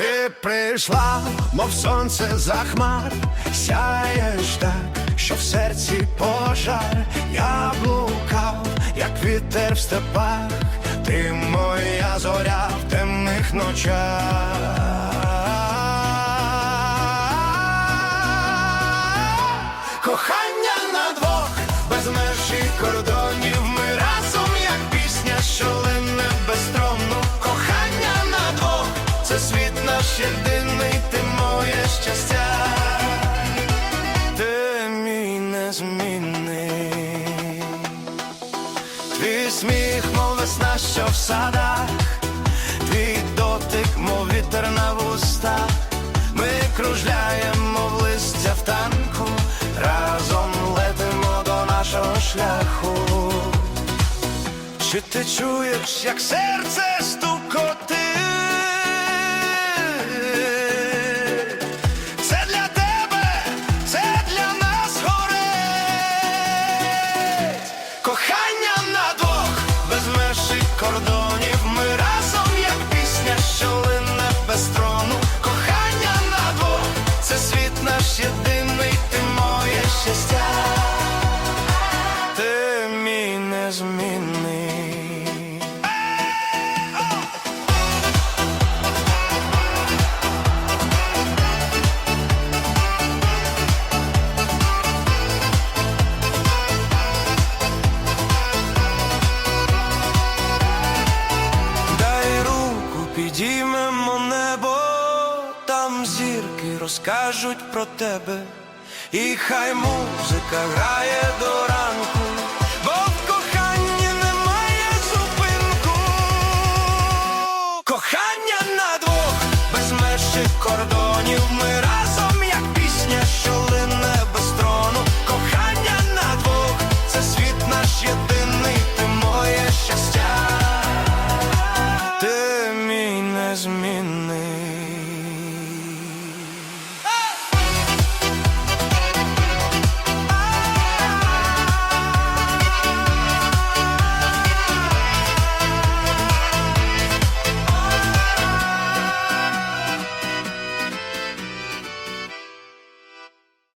Ти прийшла, мов сонце за хмар, сяєш так, що в серці пожар, я блукав, як вітер в степах, ти моя зоря в темних ночах. Кохання на двох, єдиний, ти моє щастя, ти мій незмінний. Твій сміх, мов весна, що в садах, твій дотик, мов вітер на вустах. Ми кружляємо, мов листя в танку, разом летимо до нашого шляху. Чи ти чуєш, як серце стукотить? Єдиний, ти моє щастя. Ти мій незмінний підіймемо небо, там зірки розкажуть про тебе, і хай музика грає до ранку, бо в коханні немає зупинку. Кохання на двох, без меж кордонів, ми in there